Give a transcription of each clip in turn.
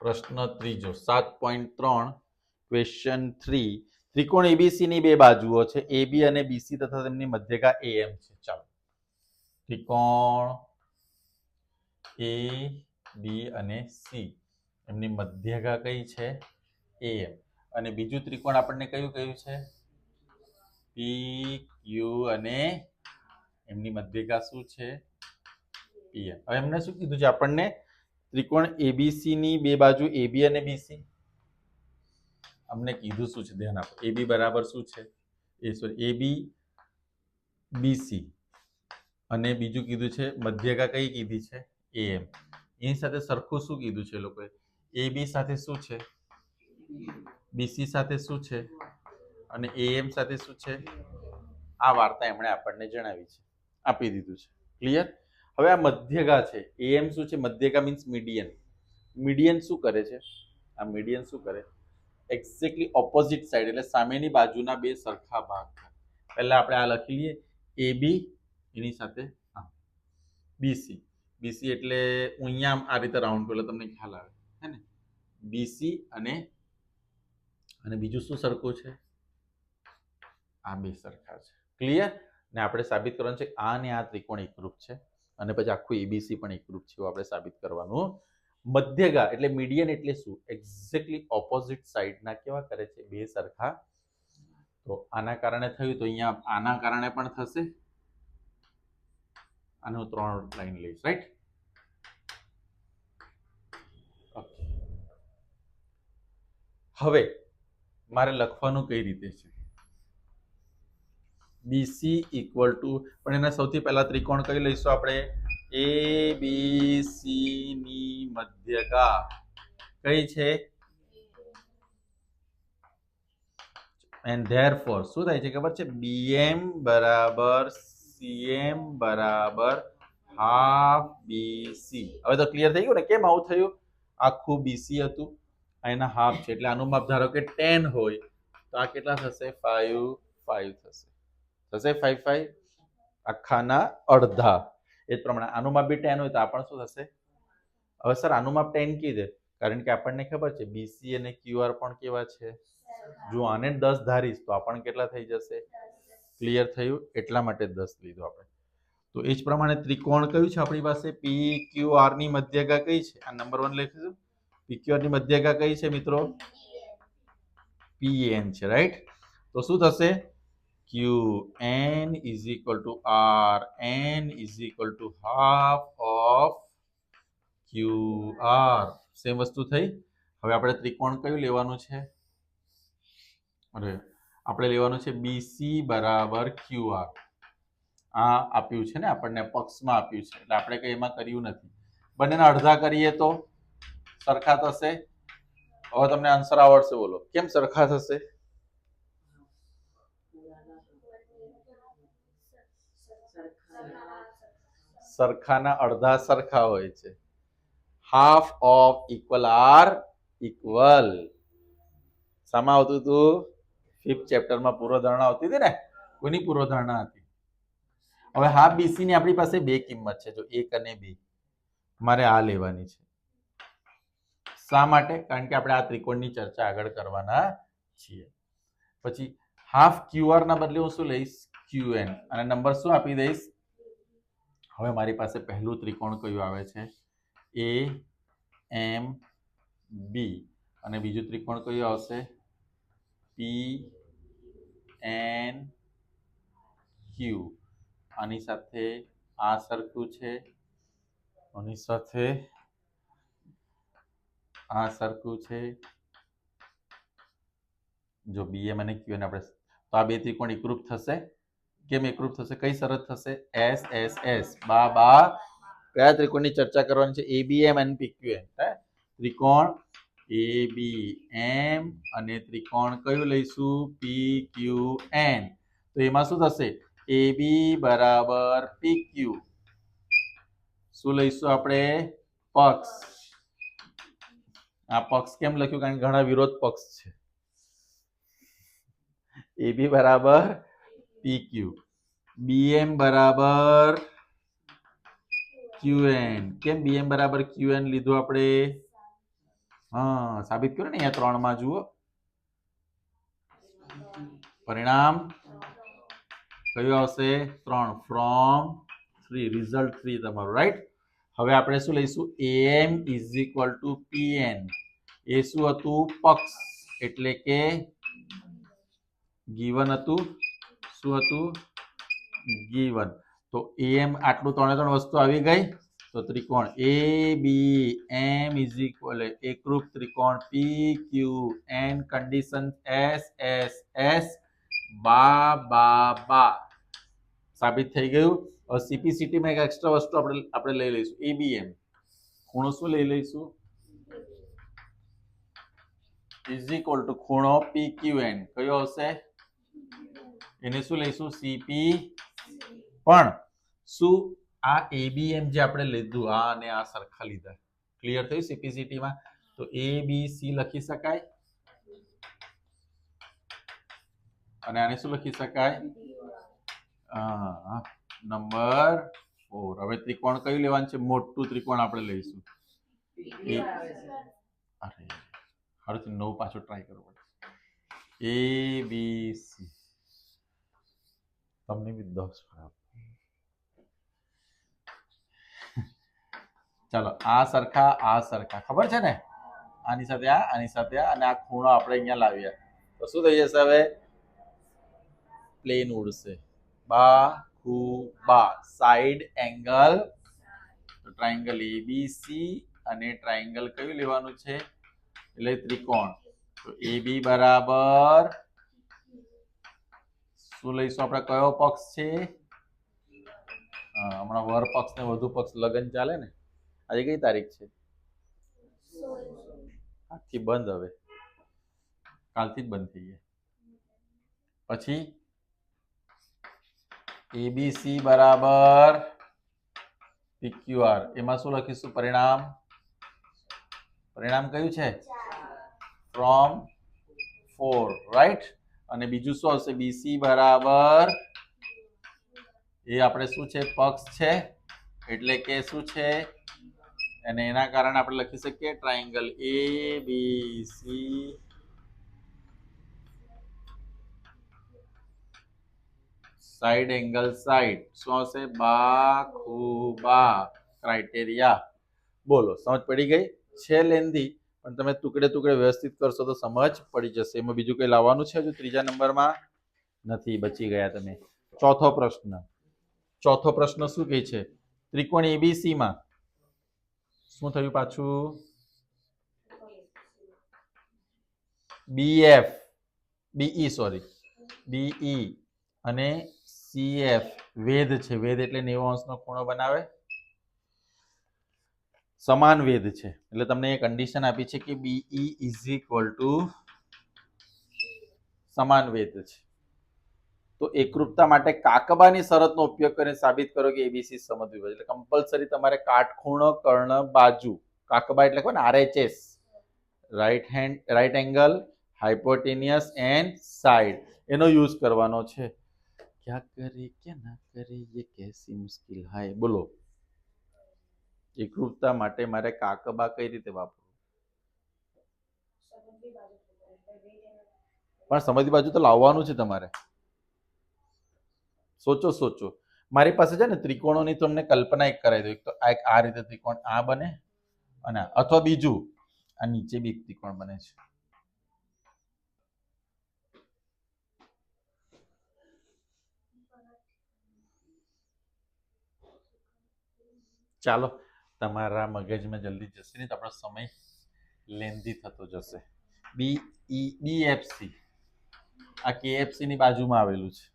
પ્રશ્ન ત્રીજો, સાત પોઈન્ટ ત્રણ ક્વેશ્ચન થ્રી ત્રિકોણ એબીસી ની બે બાજુઓ છે. એબી અને બીસી તથા તેમની મધ્યકા એમ છે. ચાલો. ત્રિકોણ એ બી અને સી એમની મધ્યકા કઈ છે? એમ અને બીજું ત્રિકોણ આપણને કયું કયું છે? પી ક્યુ અને એમની મધ્યગા શું છે? પીએમ હવે એમને શું કીધું છે? આપણને ત્રિકોણ એબીસી ની બે બાજુ એબી અને બીસી અમને કીધું શું છે? ધ્યાન આપો. એબી બરાબર શું છે? એ સોરી એબી બીસી અને બીજું કીધું છે મધ્યકા કઈ કીધી છે? એમ એની સાથે સરખું શું કીધું છે લોકોએ? એબી સાથે શું છે? બીસી સાથે શું છે? અને એએમ સાથે શું છે? આ વાર્તા એમણે આપણને જણાવી છે. આપી દીધું છે. ક્લિયર હવે આ મધ્યગા છે. એએમ શું છે? મધ્યગા મીન્સ મીડિયન મીડિયન શું કરે છે? આ મીડિયન શું કરે? એક્ઝેક્ટલી ઓપોઝિટ સાઈડ એટલે સામેની બાજુના બે સરખા ભાગ પહેલા આપણે આ લખી લઈએ. એ બી એની સાથે બીસી બીસી એટલે હું અહીંયા આ રીતે રાઉન્ડ પેલો તમને ખ્યાલ આવે. હે ને? બીસી અને અને બીજું શું સરખું છે? આ બે સરખા છે. ક્લિયર ને આપણે સાબિત કરવાનું છે આ ને આ ત્રિકોણ એકરૂપ છે. અને પછી આખું એબીસી પણ એકરૂપ છે એવું આપણે સાબિત કરવાનું. મધ્યગા એટલે મીડિયન એટલે શું? એક્ઝેક્ટલી ઓપોઝિટ સાઈડના કેવા કરે છે? બે સરખા. તો આના કારણે થયું તો અહીંયા આના કારણે પણ થશે. હું ત્રણ લાઈન લઈશ રાઈટ હવે મારે લખવાનું કઈ રીતે છે? બીસી ઇક્વલ ટુ પણ એના સૌથી પહેલા ત્રિકોણ કઈ લઈશું આપણે? એ બી સી ની મધ્યકા કઈ છે? એન્ડ ધેર ફોર શું થાય છે ખબર છે? બીએમ બરાબર સીએમ બરાબર હાફ બીસી હવે તો ક્લિયર થઈ ગયું ને? કેમ આવું થયું? આખું બીસી હતું. એના હાફ છે. એટલે આનું માપ ધારો કે ટેન હોય. તો આ કેટલા થશે? ફાઈવ ફાઈવ થશે. થશે ફાઈવ ફાઈવ આખાના અડધા. એ જ પ્રમાણે આનું માપ બી ટેન હોય તો આ પણ શું થશે? હવે સર આનું માપ ટેન કીધે કારણ કે આપણને ખબર છે બીસી અને ક્યુઆર પણ કેવા છે? જો આને દસ ધારીશ તો આપણને કેટલા થઈ જશે? ક્લિયર થયું? એટલા માટે દસ લીધું આપણે. તો એ જ પ્રમાણે ત્રિકોણ કયું છે આપણી પાસે? પી ક્યુ આરની મધ્યગા કઈ છે? આ નંબર વન લખીશું પી ક્યુ આરની મધ્યગા કઈ છે મિત્રો? પી એન છે રાઈટ તો શું થશે? Q N is equal to R N is equal to half of Q R same વસ્તુ થઈ. હવે આપણે ત્રિકોણ કયું લેવાનું છે? અરે, આપણે લેવાનું છે બીસી બરાબર QR. આ આપ્યું છે ને, આપણને પક્ષમાં આપ્યું છે. એટલે આપણે કંઈ એમાં કર્યું નથી. બંનેના અડધા કરીએ તો સરખા થશે? હવે તમને આન્સર આવડશે, બોલો. કેમ સરખા થશે? સરખાના અડધા સરખા હોય છે. Half of equal R equal શામાં આવતું હતું? ફિફ્થ ચેપ્ટરમાં પૂર્વધારણા આવતી હતી ને? કોની પૂર્વધારણા હતી? હવે હાફ બીસી ની આપણી પાસે બે કિંમત છે, જો એક અને બે. મારે આ લેવાની છે. શા માટે? કારણ કે આપણે આ ત્રિકોણની ચર્ચા આગળ કરવાના છીએ. પછી હાફ ક્યુઆર ના બદલે હું શું લઈશ? ક્યુએન અને નંબર શું આપી દઈશ? હવે મારી પાસે પહેલું ત્રિકોણ કયું આવે છે? એ એમ બી અને બીજું ત્રિકોણ કયું આવશે? પી એન ક્યુ આની સાથે આ સરખું છે? આની સાથે આ સરખું છે? જો બીએમ અને ક્યુ આપણે, તો આ બે ત્રિકોણ એકરૂપ થશે. કેમ એકરૂપ થશે, કઈ શરત થશે? એસ એસ એસ બા બા. કયા ત્રિકોણની ચર્ચા કરવાની છે? એ બી એમ અને પી ક્યુ એમ ત્રિકોણ એ બી એમ અને ત્રિકોણ કયું લઈશું? પી ક્યુ એન તો એમાં શું થશે? એ બી બરાબર પી ક્યુ શું લઈશું આપણે? પક્ષ. આ પક્ષ કેમ લખ્યું? કારણ કે ઘણા વિરોધ પક્ષ છે. એ બી બરાબર ક્યુ બીએમ બરાબર QN કેમ BM બરાબર QN લીધું આપણે? હા, સાબિત કર્યું ને અહીંયા ત્રણમાં, જુઓ. પરિણામ કયું આવશે? ત્રણ. ફ્રોમ થ્રી રિઝલ્ટ થ્રી તમારું રાઈટ હવે આપણે શું લઈશું? M is equal to PN એ શું હતું? પક્ષ. એટલે કે ગીવન હતું શું હતું. ગીવન. તો એમ આટલું ત્રણે ત્રણ વસ્તુ આવી ગઈ. તો ત્રિકોણ એ બી એમ ઇઝ ઇક્વલ એકરૂપ ત્રિકોણ P Q N condition S S S બા બા બા. સાબિત થઈ ગયું. હવે સીપીસીટીમાં એક એક્સ્ટ્રા વસ્તુ આપણે આપણે લઈ લઈશું. એબીએમ ખૂણો શું લઈ લઈશું? ઇઝ ઇક્વલ ટુ ખૂણો પી ક્યુ એન કયો હશે? એને શું લઈશું? સીપી પણ શું આ એબીએમ જે આપણે લીધું આ અને આ સરખા લીધા. ક્લિયર થયું સીપીસીટી માં? તો એ બી સી લખી શકાય? અને આને શું લખી શકાય? નંબર ફોર હવે ત્રિકોણ કયું લેવાનું છે? મોટું ત્રિકોણ આપણે લઈશું. અરે હરથી નવ પાછો ટ્રાય કરવો પડે. એ બી સી તમને બી દસ ચાલો, આ સરખા આ સરખા. ખબર છે ને? આની સાથે આ, આની સાથે આ અને આ ખૂણો આપણે અહીંયા લાવીએ. તો શું થઈ જશે હવે? પ્લેન ઉડશે. બા, ખુ, બા. Side angle. તો ટ્રાયંગલ એબીસી અને ટ્રાયંગલ કયું લેવાનું છે? એટલે ત્રિકોણ. તો એ બી બરાબર શું લઈશું? આપણે કયો પક્ષ છે? હમણાં વર પક્ષ ને વધુ પક્ષ લગ્ન ચાલે ને? આજે કઈ તારીખ છે? આજથી બંધ હવે. કાલથી જ બંધ થઈ ગયા. પછી? એબીસી બરાબર. પીક્યુઆર એમાં શું લખીશું? પરિણામ? પરિણામ કયું છે? ફ્રોમ ફોર રાઈટ અને બીજું શું આવશે? બીસી બરાબર. એ આપણે શું છે? પક્ષ છે. એટલે કે શું છે? અને એના કારણે આપણે લખી શકીએ triangle A B C side angle side શું આવશે? બા ખૂબા ક્રાઇટેરિયા બોલો, સમજ પડી ગઈ? છે લેન્ધી પણ તમે ટુકડે ટુકડે વ્યવસ્થિત કરશો તો સમજ પડી જશે. એમાં બીજું કંઈ લાવવાનું છે હજુ? ત્રીજા નંબરમાં? નથી, બચી ગયા તમે. ચોથો પ્રશ્ન. ચોથો પ્રશ્ન શું કહે છે? ત્રિકોણ એબીસી માં. શું થયું પાછું? બીએફ બીઈ સોરી બીઈ અને સીએફ વેધ છે. વેધ એટલે નેવું અંશનો ખૂણો બનાવે. સમાન વેધ છે. એટલે તમને એ કન્ડિશન આપી છે કે બીઈ ઇઝ ઇક્વલ ટુ સમાન વેધ છે. તો એકરૂપતા માટે કાકબાની શરતનો ઉપયોગ કરીને સાબિત કરો કે એબીસી સમદ્વિભજ એટલે કમ્પલસરી તમારે કાટખૂણો, કર્ણ, બાજુ. કાકબા એટલે કહો ને RHS right hand right angle hypotenuse and side એનો યુઝ કરવાનો છે. ક્યાં કરે કે ના કરે એ કેસી મુશ્કેલ. હાય, બોલો. એકરૂપતા માટે મારે કાકબા કઈ રીતે વાપરવું? પણ સમજી બાજુ તો લાવવાનું છે તમારે. સોચો સોચો. મારી પાસે છે ને ત્રિકોણોની તમને કલ્પના એક કરાવી દો એક તો આ રીતે ત્રિકોણ આ બને અને અથવા બીજું આ નીચે બી એક ત્રિકોણ બને છે. ચાલો. તમારા મગજમાં જલ્દી જશે નહીં તો આપણો સમય લેન્ધી થતો જશે. બી ઈ બીએફસી આ કેએફસી ની બાજુમાં આવેલું છે.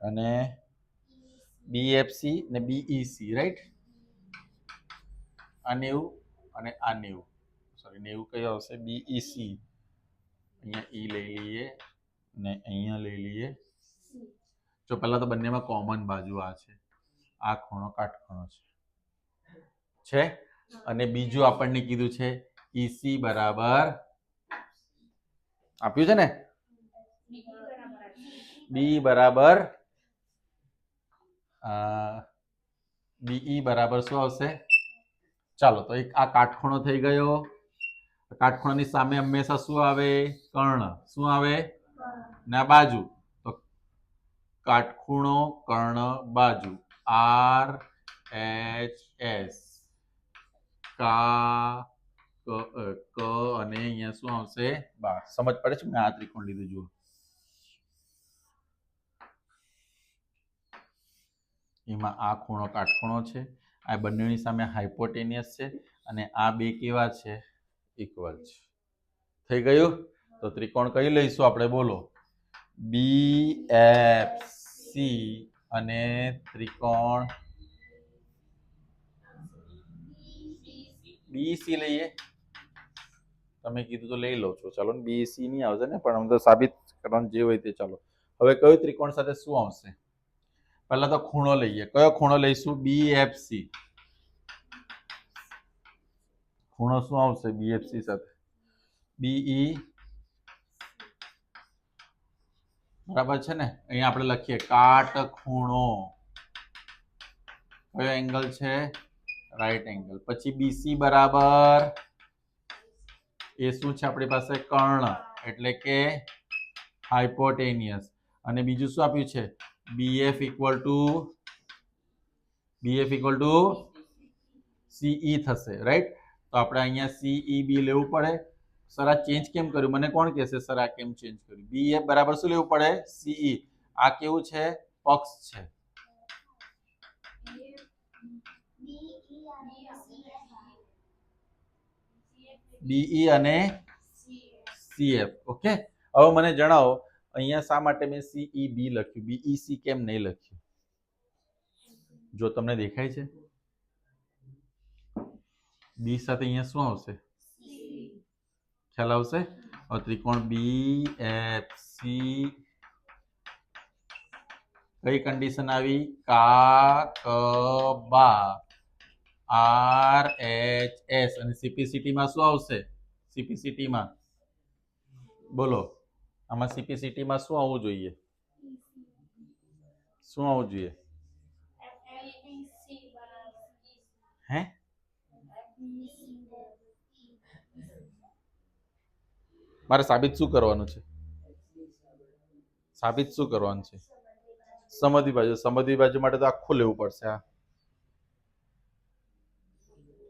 અને બીએફસી ને બીઈસી રાઈટ આ નેવું અને આ નેવું. સોરી નેવું કયો આવશે? બીઈસી અહીંયા ઈ લઈ લઈએ ને અહીંયા લઈ લઈએ. જો પહેલા તો બંનેમાં કોમન બાજુ આ છે. આ ખૂણો કાટખૂણો છે. છે? અને બીજું આપણને કીધું છે ઈસી બરાબર. આપ્યું છે ને? બી બરાબર. બીઈ બરાબર શું આવશે? ચાલો, તો એક આ કાટખૂણો થઈ ગયો. કાટખૂણાની સામે હંમેશા શું આવે? કર્ણ. શું આવે? ને, બાજુ. કાટખૂણો, કર્ણ, બાજુ. આર એચ એસ કા, ક અને અહીંયા શું આવશે? બા સમજ પડે છે? મેં આ ત્રિકોણ લીધું, જુઓ. એમાં આ ખૂણો કાટખૂણો છે. આ બંનેની સામે હાઇપોટેનિયસ છે અને આ બે કેવા છે? ઇક્વલ છે. થઈ ગયું? તો ત્રિકોણ કઈ લઈશું? આપણે બોલો. બી એફ સી અને ત્રિકોણ. બીસી લઈએ. તમે કીધું તો લઈ લો છો. ચાલો ને બીસી નહીં આવશે ને, પણ તો સાબિત કરવાનું જે હોય તે ચાલો. હવે કયું ત્રિકોણ સાથે શું આવશે? પહેલા તો ખૂણો લઈએ. કયો ખૂણો લઈશું? B F, C. ખૂણો શું આવશે? બીએફસી સાથે. બીઈ બરાબર છે ને? અહીંયા આપણે લખીએ, કાટ ખૂણો. કયો એંગલ છે? રાઈટ એંગલ પછી બીસી બરાબર. એ શું છે આપણી પાસે? કર્ણ. એટલે કે હાઇપોટેનિયસ અને બીજું શું આપ્યું છે? BF equal to BF equal to CE થશે રાઈટ તો આપણે અહીંયા સીઈ બી લેવું પડે. સર આ ચેન્જ કેમ કર્યું? મને કોણ કહેશે સર આ કેમ ચેન્જ કર્યું? બી એ બરાબર શું લેવું પડે? સીઈ આ કેવું છે? પક્ષ છે. બીઈ અને સીએફ ઓકે હવે મને જણાવો અહીંયા શા માટે મેં સીઈ બી લખ્યું? બીઈ સી કેમ નહીં લખ્યું? જો તમને દેખાય છે. બી સાથે અહીંયા શું આવશે? ખ્યાલ આવશે? હવે ત્રિકોણ બી એફ સી કઈ કન્ડિશન આવી? કા ક બા. આર એચ એસ અને CPCT માં શું આવશે? CPCT માં. બોલો. આમાં સીપીસીટીમાં માં શું આવવું જોઈએ? શું આવવું જોઈએ? હે? મારે સાબિત શું કરવાનું છે? સાબિત શું કરવાનું છે? સમધી બાજુ સમધી બાજુ માટે તો આખું લેવું પડશે આ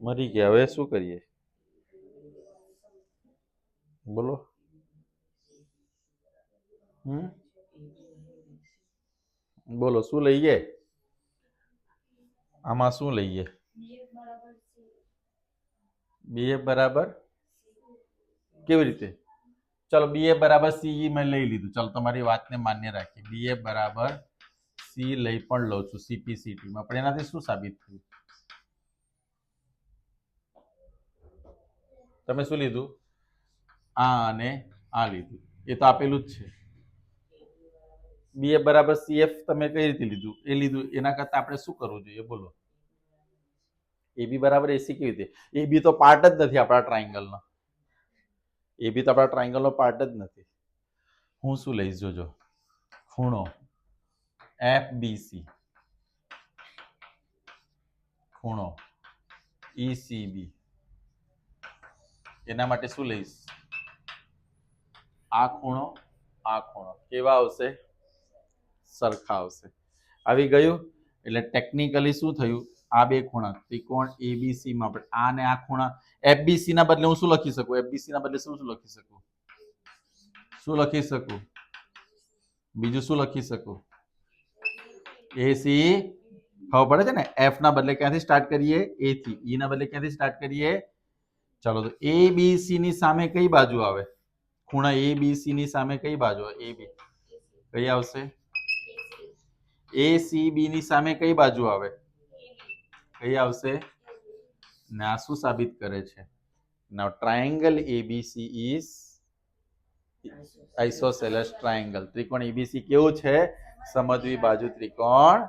મરી ગયા હવે શું કરીએ? બોલો. હમ? બોલો શું લઈએ? આમાં શું લઈએ? બીએફ બરાબર? કેવી રીતે? ચલો એ બરાબર સીઈ મેં લઈ લીધું. ચલો, તમારી વાતને માન્ય રાખીએ. એ બરાબર સી લઈ પણ લઉં છું સીપીસીટીમાં પણ એનાથી શું સાબિત થયું? તમે શું લીધું? આ અને આ લીધું. એ તો આપેલું જ છે. બી એ બરાબર સીએફ તમે કઈ રીતે લીધું? એ લીધું. એના કરતા આપણે શું કરવું જોઈએ? બોલો. એ બી બરાબર એસી કેવી રીતે? એ બી તો પાર્ટ જ નથી આપણા ટ્રાયંગલનો એ બી તો આપણા ટ્રાયંગલનો પાર્ટ જ નથી. હું શું લઈશ જોજો? ખૂણો એફ બીસી ખૂણો ઈસીબી એના માટે શું લઈશ? આ ખૂણો આ ખૂણો. કેવા આવશે? સરખા આવશે. આવી ગયું? એટલે ટેકનિકલી શું થયું? આ બે ખૂણા, ત્રિકોણ એબીસી માં આપણે આ ને આ ખૂણા એફબીસી ના બદલે હું શું લખી શકું? એફબીસી ના બદલે શું શું લખી શકું? શું લખી શકું? બીજું શું લખી શકું? એસી ખબર પડે છે ને? એફ ના બદલે ક્યાંથી સ્ટાર્ટ કરીએ? એ થી. ઈ ના બદલે ક્યાંથી સ્ટાર્ટ કરીએ? ચાલો તો એ બી સી ની સામે કઈ બાજુ આવે? ખૂણા એ બી સી ની સામે કઈ બાજુ આવે? એ બી કઈ આવશે? એ સી બી ની સામે કઈ બાજુ આવે? કઈ આવશે? ને આ શું સાબિત કરે છે? Now triangle ABC is isosceles triangle ત્રિકોણ એબીસી કેવું છે? સમજવી બાજુ ત્રિકોણ.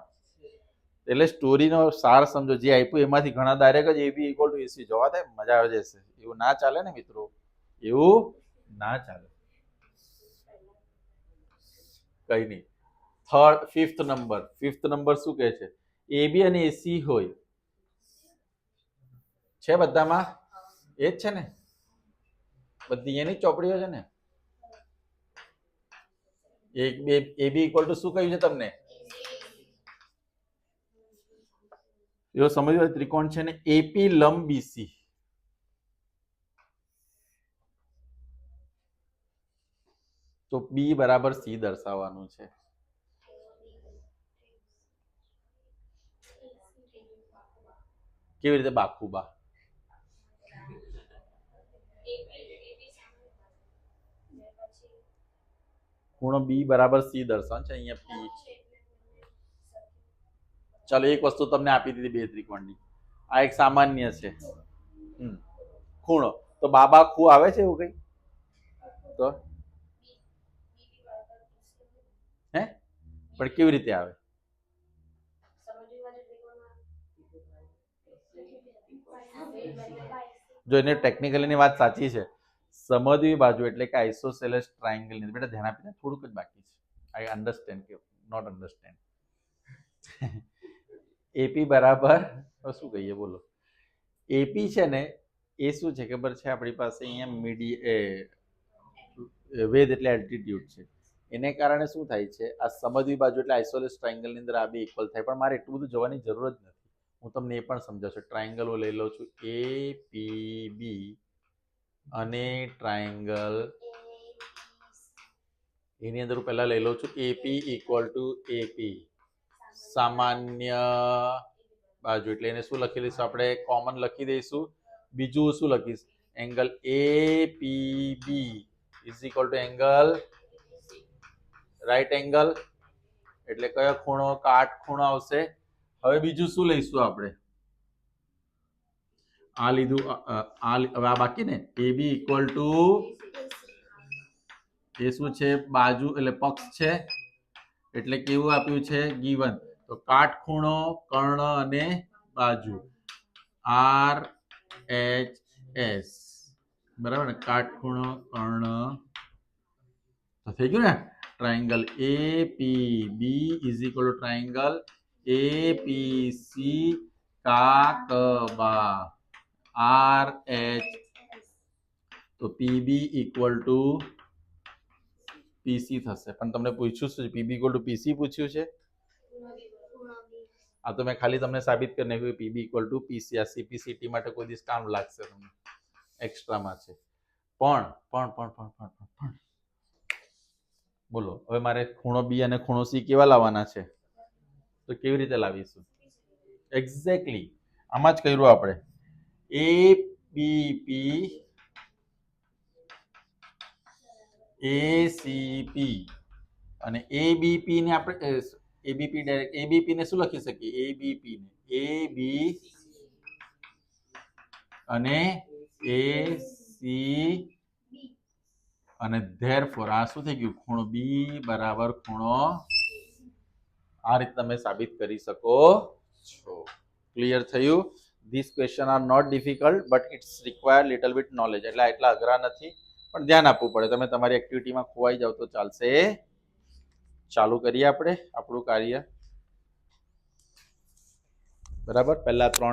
એટલે સ્ટોરીનો સાર સમજો. જે આપ્યું એમાંથી ઘણા ડાયરેક્ટ જ એબી ઇક્વલ ટુ એસી જોવા થાય મજા આવી જશે. એવું ના ચાલે ને મિત્રો? એવું ના ચાલે. કઈ નહીં. Third fifth number fifth number શું કહે છે? એબી અને એસી હોય. છે બધામાં? એ જ છે ને? બધી એની ચોપડીઓ છે ને? એક બે, એ બી ઇક્વલ ટુ શું કહ્યું છે તમને? એવો સમજ્યો ત્રિકોણ છે ને એપી લંબ બીસી તો બી બરાબર સી દર્શાવવાનું છે. કેવી રીતે બાખુબા ખૂણો બી બરાબર સી દર્શાવે છે, અહીંયા પી ચાલો, એક વસ્તુ તમને આપી દીધી બે ત્રિકોણની. આ એક સામાન્ય છે. ખૂણો. તો બાબા ખૂ આવે છે એવું કઈ? તો? હે? પણ કેવી રીતે આવે? જો એને ટેકનિકલીની વાત સાચી છે સમજવી બાજુ એટલે કે આઇસોસેલેસ ટ્રાયંગલની બેટા, ધ્યાન આપીને થોડુંક જ બાકી છે. આઈ અન્ડરસ્ટેન્ડ કે નોટ અન્ડરસ્ટેન્ડ એપી બરાબર. શું કહીએ? બોલો. એપી છે ને, એ શું છે? ખબર છે આપણી પાસે અહીંયા મીડી વેદ એટલે એલ્ટિટ્યુડ છે. એને કારણે શું થાય છે? આ સમજવી બાજુ એટલે આઇસોલેસ ટ્રાયંગલની અંદર આ બે ઇક્વલ થાય. પણ મારે એટલું બધું જવાની જરૂર જ નથી. હું તમને એ પણ સમજાવશું. ટ્રાયંગલ લઈ લઉં છું. એ પી બી અને ટ્રાયંગલ એની અંદર હું પહેલા લઈ લઉં છું. એપી ઇક્વલ ટુ એપી સામાન્ય બાજુ. એટલે એને શું લખી દઈશું આપણે? કોમન લખી દઈશું. બીજું શું લખીશ? Angle A P B is equal to angle right angle એટલે કયો ખૂણો? કાટ ખૂણો આવશે. હવે બીજું શું લઈશું આપણે? આ લીધું આ હવે આ બાકી ને? એ બી ઇક્વલ ટુ એ શું છે? બાજુ, એટલે પક્ષ છે. એટલે કેવું આપ્યું છે? ગીવન. તો કાટખૂણો, કર્ણ અને બાજુ. R, H, S. બરાબર ને? કાટખૂણો, કર્ણ. તો થઈ ગયું ને? Triangle A, P, B is equal to triangle A, P, C કાકબા R H તો પીબી ઇક્વલ ટુ પીસી થશે. પણ તમને પૂછ્યું શું પીબી ઇક્વલ ટુ પીસી પૂછ્યું છે? આ તો મેં ખાલી તમને સાબિત કરી નાખ્યું પીબી ઇક્વલ ટુ પીસી આ સીપીસીટી માટે કોઈ દિવસ કામ લાગશે તમને. એક્સ્ટ્રામાં છે. પણ પણ પણ પણ પણ પણ પણ. બોલો, હવે મારે ખૂણો બી અને ખૂણો સી કેવા લાવવાના છે? તો કેવી રીતે લાવીશું? એક્ઝેક્ટલી આમાં જ કર્યું આપણે. એ બી પી એસીપી અને એબીપી ને આપણે એબીપી ડાયરેક્ટ એબીપી ને શું લખી શકીએ? એબીપી ને. એ બી અને એ સી અને ધેર ફોર આ શું થઈ ગયું? ખૂણો બી બરાબર ખૂણો આ રીતે તમે સાબિત કરી શકો છો. ક્લિયર થયું? This question are not difficult but it's require little bit knowledge એટલે એટલા અઘરા નથી, પણ ધ્યાન આપવું પડે. તમે તમારી એક્ટિવિટીમાં ખોવાઈ જાવ તો ચાલશે. ચાલુ કરીએ આપણે આપણું કાર્ય. બરાબર? પહેલા ત્રણ